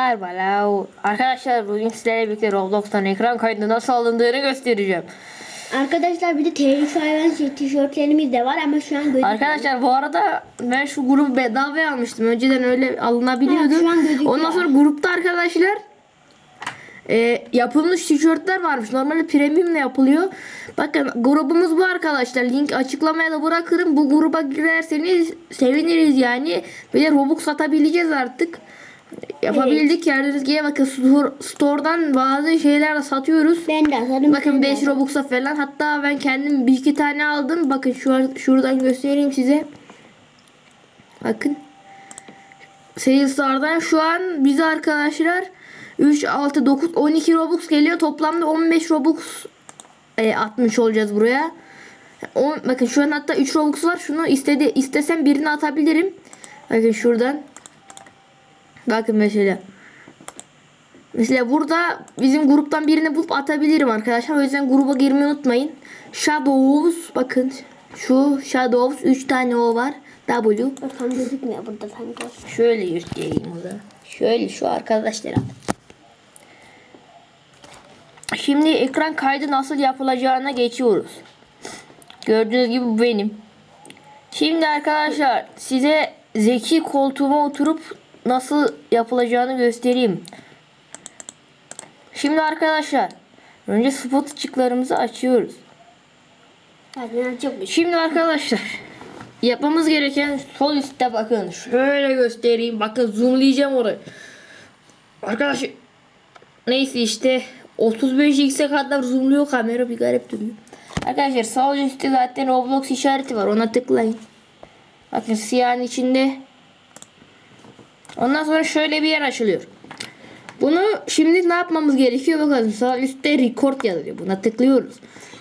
Merhaba. Arkadaşlar bugün sizlerle birlikte Roblox'tan ekran kaydı nasıl alındığını göstereceğim. Arkadaşlar bir de TRX hayvan tişörtlerimiz de var ama şu an gözükmüyor. Arkadaşlar bu arada ben şu grubu bedavaya almıştım. Önceden öyle alınabiliyordu. Evet, şu an gözüküyor. Ondan sonra grupta arkadaşlar e, yapılmış tişörtler varmış. Normalde premiumla yapılıyor. Bakın grubumuz bu arkadaşlar. Link açıklamaya da bırakırım. Bu gruba girerseniz seviniriz yani. De Robux satabileceğiz artık. Yapabildik gibi bakın store, store'dan bazı şeyler de satıyoruz. Ben de atarım. Bakın sen de 5 at. Robux'a falan. Hatta ben kendim bir iki tane aldım. Bakın şu an şuradan göstereyim size. Bakın. Sales'lardan şu an bize arkadaşlar 3, 6, 9, 12 Robux geliyor. Toplamda 15 Robux e, atmış olacağız buraya. On, bakın şu an hatta 3 Robux var. Şunu istedi, istesem birini atabilirim. Bakın şuradan. Bakın mesela. Mesela burada bizim gruptan birini bulup atabilirim arkadaşlar. O yüzden gruba girmeyi unutmayın. Shadows bakın. Şu Shadows 3 tane o var. W. Tam gözükmüyor burada sanki. Şöyle göstereyim o da. Şöyle şu arkadaşlara. Şimdi ekran kaydı nasıl yapılacağına geçiyoruz. Gördüğünüz gibi bu benim. Şimdi arkadaşlar size zeki koltuğuma oturup nasıl yapılacağını göstereyim. Şimdi arkadaşlar önce spot ışıklarımızı açıyoruz. Şimdi arkadaşlar yapmamız gereken sol üstte bakın. Şöyle göstereyim. Bakın zoomlayacağım orayı. Arkadaşlar neyse işte 35x'e kadar zoomluyor kamera bir garip duruyor. Arkadaşlar sağ üstte zaten Roblox işareti var. Ona tıklayın. Bakın siyahın içinde. Ondan sonra şöyle bir yer açılıyor. Bunu şimdi ne yapmamız gerekiyor bakalım. Sağ üstte record yazıyor. Buna tıklıyoruz.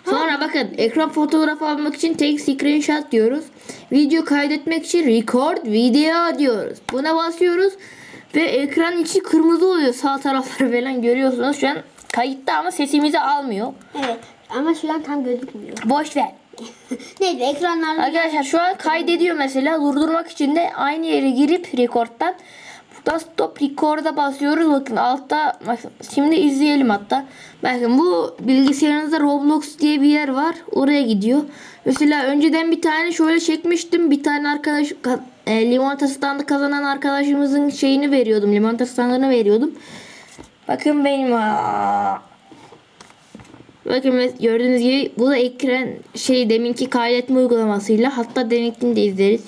Sonra bakın ekran fotoğrafı almak için tek screenshot diyoruz. Video kaydetmek için record video diyoruz. Buna basıyoruz ve ekran içi kırmızı oluyor. Sağ tarafları falan görüyorsunuz. Şu an kayıtta ama sesimizi almıyor. Evet ama şu an tam gözükmüyor. Boş ver. Neyse ekranlar Arkadaşlar şu an kaydediyor mesela. Durdurmak için de aynı yere girip record'dan stop record'a basıyoruz. Bakın altta bakın, şimdi izleyelim hatta. Bakın bu bilgisayarınızda Roblox diye bir yer var. Oraya gidiyor. Mesela önceden bir tane şöyle çekmiştim. Bir tane arkadaş ka- e, limonata standı kazanan arkadaşımızın şeyini veriyordum. Limonata standını veriyordum. Bakın benim Bakın gördüğünüz gibi bu da ekran şey deminki kaydetme uygulamasıyla hatta deminkini de izleriz.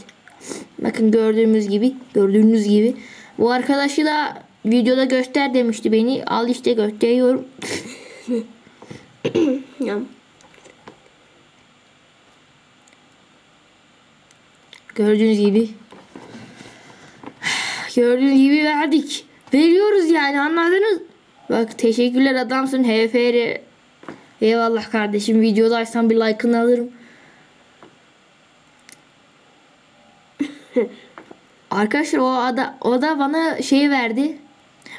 Bakın gördüğümüz gibi gördüğünüz gibi bu arkadaşı da videoda göster demişti beni. Al işte gösteriyorum. Gördüğünüz gibi. Gördüğünüz gibi verdik. Veriyoruz yani anladınız. Bak teşekkürler adamsın HFR. Eyvallah kardeşim videodaysan bir like'ını alırım. Arkadaşlar o ada o da bana şey verdi.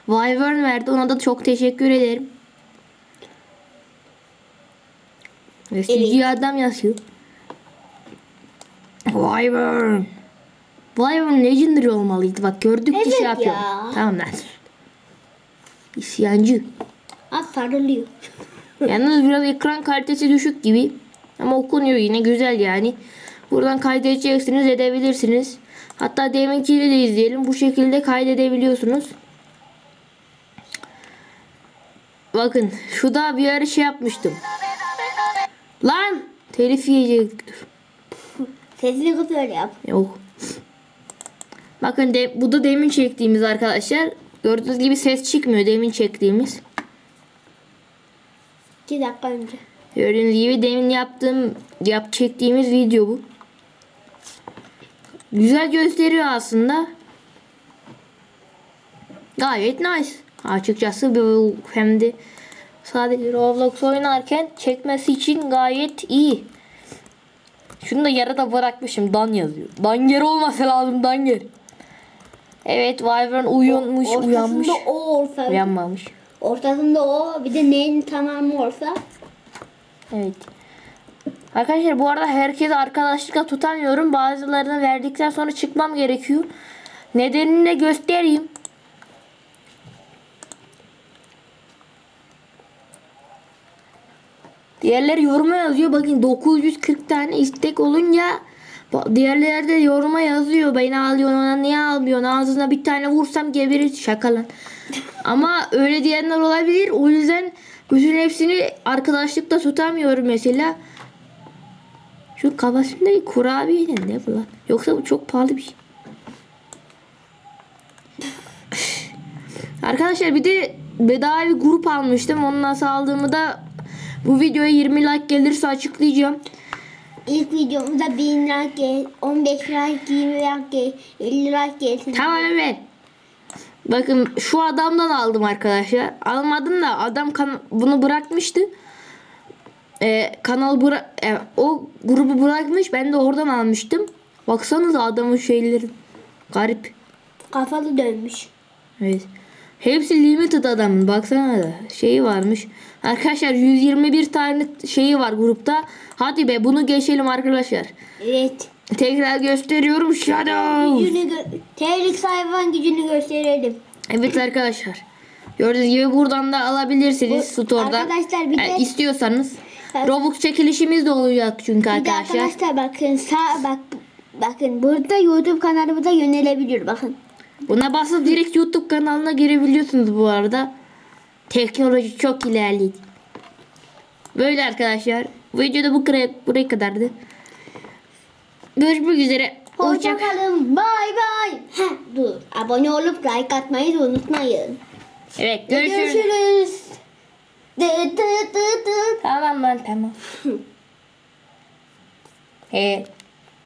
Wyvern verdi. Ona da çok teşekkür ederim. Ve CG adam yazıyor. Wyvern. Wyvern Legendary olmalıydı. Bak gördükçe Evet şey yapıyor. ya. Tamam lan. İsyancı. Az sarılıyor. Yalnız biraz ekran kalitesi düşük gibi. Ama okunuyor yine güzel yani. Buradan kaydedeceksiniz edebilirsiniz. Hatta deminkiyle de izleyelim. Bu şekilde kaydedebiliyorsunuz. Bakın şu da bir ara şey yapmıştım. Lan telif yiyecek. Sesini kıs öyle yap. Yok. Bakın de, bu da demin çektiğimiz arkadaşlar. Gördüğünüz gibi ses çıkmıyor demin çektiğimiz. 2 dakika önce. Gördüğünüz gibi demin yaptığım yap çektiğimiz video bu. Güzel gösteriyor aslında. Gayet nice. Açıkçası bu hem de sadece Roblox oynarken çekmesi için gayet iyi. Şunu da yarıda bırakmışım. Dan yazıyor. Danger olması lazım Danger. Evet Wyvern uyanmış Ortasında uyanmış. o olsa. Uyanmamış. Ortasında o bir de neyin tamamı olsa. Evet. Arkadaşlar bu arada herkese arkadaşlıkla tutamıyorum. Bazılarını verdikten sonra çıkmam gerekiyor. Nedenini de göstereyim. Diğerleri yoruma yazıyor. Bakın 940 tane istek olunca diğerleri de yoruma yazıyor. Beni alıyorsun ona niye almıyorsun? Ağzına bir tane vursam geberir. Şaka lan. Ama öyle diyenler olabilir. O yüzden bütün hepsini arkadaşlıkta tutamıyorum mesela. Şu kafasındaki kurabiye ne ne bu lan? Yoksa bu çok pahalı bir şey. Arkadaşlar bir de bedava bir grup almıştım. Onu nasıl aldığımı da bu videoya 20 like gelirse açıklayacağım. İlk videomuzda 1000 like gel, 15 like, 20 like gel, 50 like gelsin. Tamam evet. Bakın şu adamdan aldım arkadaşlar. Almadım da adam bunu bırakmıştı. Ee, kanal bıra e, o grubu bırakmış. Ben de oradan almıştım. Baksanıza adamın şeyleri. Garip. Kafalı dönmüş. Evet. Hepsi limited adamın. Baksana da şeyi varmış. Arkadaşlar 121 tane şeyi var grupta. Hadi be bunu geçelim arkadaşlar. Evet. Tekrar gösteriyorum Shadow. Gücünü gö- Terlik hayvan gücünü gösterelim. Evet arkadaşlar. Gördüğünüz gibi buradan da alabilirsiniz Bu- store'dan. arkadaşlar bir de- Yani istiyorsanız. Evet. Robux çekilişimiz de olacak çünkü Bir de arkadaşlar. arkadaşlar bakın sağ bak bakın burada YouTube kanalımıza yönelebiliyor bakın. Buna basıp direkt YouTube kanalına girebiliyorsunuz bu arada. Teknoloji çok ilerledi. Böyle arkadaşlar. Videoda bu buraya, buraya kadardı. Görüşmek üzere. Hoşça Hoşçakalın. Bay bay. Heh, dur. Abone olup like atmayı da unutmayın. Evet görüşürüz. Görüşürüz. Dı dı dı dı. Tamam lan tamam. evet.